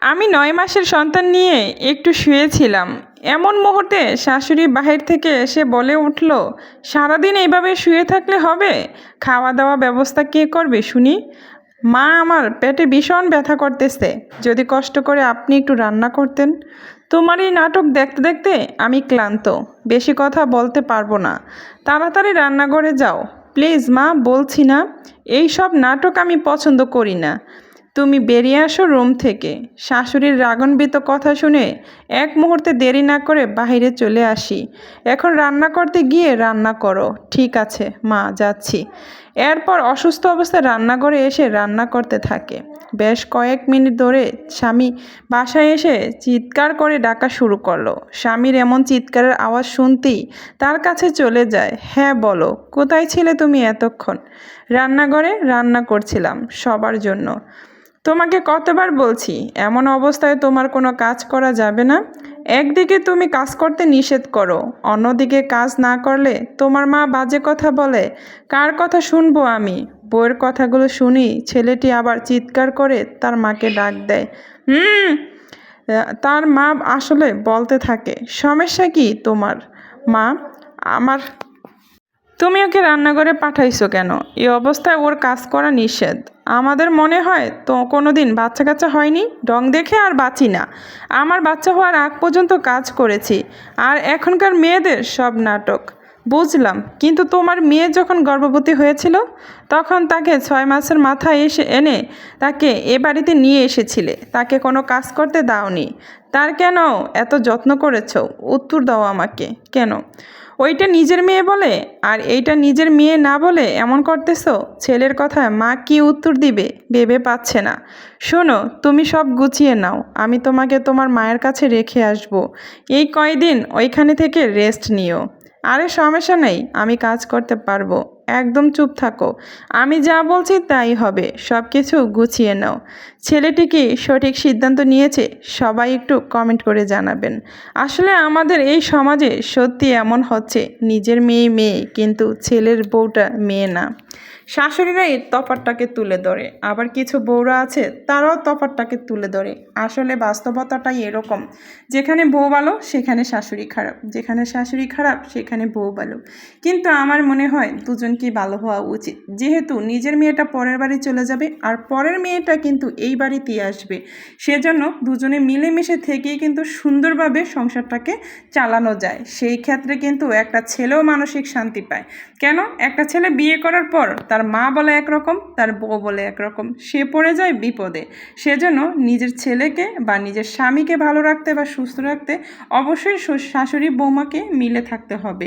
আমি নয় মাসের সন্তান নিয়ে একটু শুয়েছিলাম। এমন মুহূর্তে শাশুড়ি বাহির থেকে এসে বলে উঠল, সারাদিন এইভাবে শুয়ে থাকলে হবে? খাওয়া দাওয়া ব্যবস্থা কে করবে শুনি? মা আমার পেটে ভীষণ ব্যথা করতেছে। যদি কষ্ট করে আপনি একটু রান্না করতেন। তোমার এই নাটক দেখতে দেখতে আমি ক্লান্ত। বেশি কথা বলতে পারব না। তাড়াতাড়ি রান্নাঘরে যাও। প্লিজ মা, বলছি না এই সব নাটক আমি পছন্দ করি না। তুমি বেরিয়ে আসো রুম থেকে। শাশুড়ির রাগান্বিত কথা শুনে এক মুহূর্তে দেরি না করে বাইরে চলে আসি। এখন রান্না করতে গিয়ে রান্না করো। ঠিক আছে, মা, যাচ্ছি। এরপর অসুস্থ অবস্থায় রান্নাঘরে এসে রান্না করতে থাকে। বেশ কয়েক মিনিট ধরে স্বামী বাসায় এসে চিৎকার করে ডাকা শুরু করল। স্বামীর এমন চিৎকারের আওয়াজ শুনতেই তার কাছে চলে যায় হ্যাঁ বলো, কোথায় ছিলে তুমি এতক্ষণ? রান্নাঘরে রান্না করছিলাম, সবার জন্য। তোমাকে কতবার বলছি, এমন অবস্থায় তোমার কোনো কাজ করা যাবে না? একদিকে তুমি কাজ করতে নিষেধ করো, অন্যদিকে কাজ না করলে তোমার মা বাজে কথা বলে। কার কথা শুনব আমি? বইয়ের কথাগুলো শুনি, ছেলেটি আবার চিৎকার করে তার মাকে ডাক দেয়। হুম, তার মা আসলে বলতে থাকে, সমস্যা কি তোমার? মা, আমার তুমি ওকে রান্নাঘরে পাঠাইছো কেন? এই অবস্থায় ওর কাজ করা নিষেধ। আমাদের মনে হয় তো কোনো দিন বাচ্চা কাচ্চা হয়নি? ডং দেখে আর বাঁচি না। আমার বাচ্চা হওয়ার আগ পর্যন্ত কাজ করেছি। আর এখনকার মেয়েদের সব নাটক। বুঝলাম, কিন্তু তোমার মেয়ে যখন গর্ভবতী হয়েছিল, তখন তাকে ছয় মাসের মাথায় এসে এনে তাকে এ বাড়িতে নিয়ে এসেছিলে। তাকে কোনো কাজ করতে দাওনি। তার কেন এত যত্ন করেছ? উত্তর দাও আমাকে। কেন? ওইটা নিজের মেয়ে বলে? আর এইটা নিজের মেয়ে না বলে এমন করতেছো? ছেলের কথায় মা কি উত্তর দিবে? ভেবে পাচ্ছে না। শোনো, তুমি সব গুছিয়ে নাও। আমি তোমাকে তোমার মায়ের কাছে রেখে আসব। এই কয়দিন ওইখানে থেকে রেস্ট নিও। আরে সমস্যা নেই, আমি কাজ করতে পারব। একদম চুপ থাকো। আমি যা বলছি তাই হবে সব কিছু গুছিয়ে নাও। ছেলেটি কি সঠিক সিদ্ধান্ত নিয়েছে? সবাই একটু কমেন্ট করে জানাবেন। আসলে আমাদের এই সমাজে সত্যি এমন হচ্ছে, নিজের মেয়ে মেয়ে, কিন্তু ছেলের বউটা মেয়ে না। শাশুড়িরা এই তফাতটাকে তুলে ধরে। আবার কিছু বউরা আছে, তারাও তফাতটাকে তুলে ধরে। আসলে বাস্তবতাটাই এরকম। যেখানে বউ ভালো, সেখানে শাশুড়ি খারাপ। যেখানে শাশুড়ি খারাপ, সেখানে বউ ভালো। কিন্তু আমার মনে হয় দুজনকেই ভালো হওয়া উচিত? যেহেতু নিজের মেয়েটা পরের বাড়ি চলে যাবে, আর পরের মেয়েটা কিন্তু এই বাড়িতেই আসবে। সেজন্য দুজনে মিলেমিশে থেকেই কিন্তু সুন্দরভাবে সংসারটাকে চালানো যায়। সেই ক্ষেত্রে কিন্তু একটা ছেলেও মানসিক শান্তি পায়। কেন? একটা ছেলে বিয়ে করার পর তার মা বলে একরকম, তার বউ বলে একরকম। সে পড়ে যায় বিপদে। সেজন্য নিজের ছেলেকে বা নিজের স্বামীকে ভালো রাখতে বা সুস্থ রাখতে অবশ্যই শাশুড়ি বৌমাকে মিলে থাকতে হবে।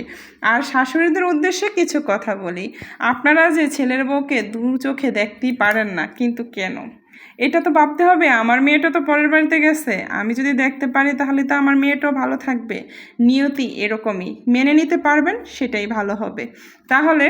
আর শাশুড়িদের উদ্দেশ্যে কিছু কথা বলি। আপনারা যে ছেলের বউকে দু চোখে দেখতেই পারেন না, কিন্তু কেন? এটা তো ভাবতে হবে, আমার মেয়েটা তো পরের বাড়িতে গেছে। আমি যদি দেখতে পারি তাহলে তো আমার মেয়েটাও ভালো থাকবে। নিয়তি এরকমই। মেনে নিতে পারবেন, সেটাই ভালো হবে। তাহলে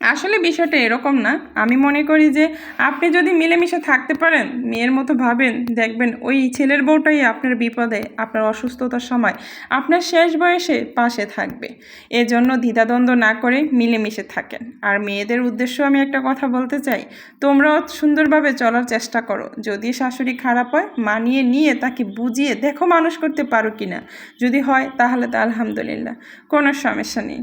আসলে বিষয়টা এরকম না। আমি মনে করি যে আপনি যদি মিলেমিশে থাকতে পারেন, মেয়ের মতো ভাবেন, দেখবেন ওই ছেলের বউটাই আপনার বিপদে, আপনার অসুস্থতার সময়, আপনার শেষ বয়সে পাশে থাকবে। এজন্য দ্বিধাদ্বন্দ্ব না করে মিলেমিশে থাকেন। আর মেয়েদের উদ্দেশ্য আমি একটা কথা বলতে চাই, তোমরাও সুন্দরভাবে চলার চেষ্টা করো। যদি শাশুড়ি খারাপ হয়, মানিয়ে নিয়ে তাকে বুঝিয়ে দেখো মানুষ করতে পারো কি না যদি হয়, তাহলে তো আলহামদুলিল্লাহ, কোনো সমস্যা নেই।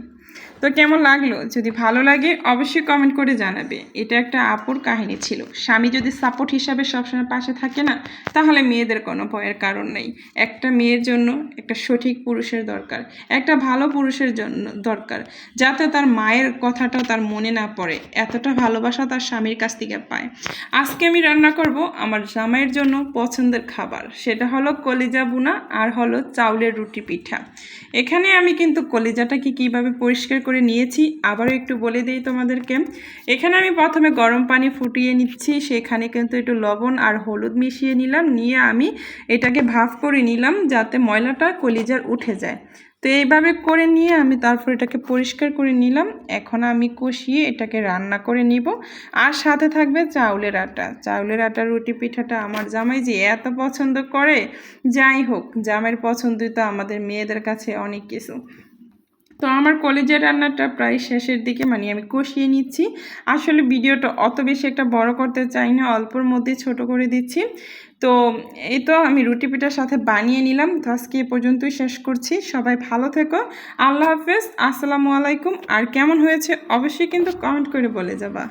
তো কেমন লাগল? যদি ভালো লাগে, অবশ্যই কমেন্ট করে জানাবে। এটা একটা আপুর কাহিনী ছিল। স্বামী যদি সাপোর্ট হিসাবে সবসময় পাশে থাকে না, তাহলে মেয়েদের কোনো ভয়ের কারণ নেই। একটা মেয়ের জন্য একটা সঠিক পুরুষের দরকার। একটা ভালো পুরুষের জন্য দরকার। যাতে তার মায়ের কথাটাও তার মনে না পড়ে। এতটা ভালোবাসা তার স্বামীর কাছ থেকে পায়। আজকে আমি রান্না করব আমার জামাইয়ের জন্য পছন্দের খাবার। সেটা হলো কলিজা বুনা আর হলো চাউলের রুটি পিঠা। এখানে আমি কিন্তু কলিজাটাকে কীভাবে পরিষ্কার করে নিয়েছি। আবারও একটু বলে দিই তোমাদেরকে। এখানে আমি প্রথমে গরম পানি ফুটিয়ে নিচ্ছি। সেখানে কিন্তু একটু লবণ আর হলুদ মিশিয়ে নিলাম। নিয়ে আমি এটাকে ভাফ করে নিলাম যাতে ময়লাটা কলিজার উঠে যায়। তো এইভাবে করে নিয়ে আমি তারপর এটাকে পরিষ্কার করে নিলাম। এখন আমি কষিয়ে এটাকে রান্না করে নিব। আর সাথে থাকবে চাউলের আটা। চাউলের আটা, রুটি পিঠাটা আমার জামাই যে এত পছন্দ করে, যাই হোক, জামাইয়ের পছন্দই তো আমাদের মেয়েদের কাছে অনেক কিছু। তো আমার কলেজের রান্নাটা প্রায় শেষের দিকে মানে আমি কষিয়ে নিচ্ছি। আসলে ভিডিওটা অত বেশি একটা বড় করতে চাই না, অল্পর মধ্যে ছোট করে দিচ্ছি। তো এই তো আমি রুটি পিঠার সাথে বানিয়ে নিলাম। তো আজকে এ পর্যন্তই শেষ করছি। সবাই ভালো থেকো। আল্লাহ হাফেজ। আসসালামু আলাইকুম। আর কেমন হয়েছে অবশ্যই কিন্তু কমেন্ট করে বলে যাবা।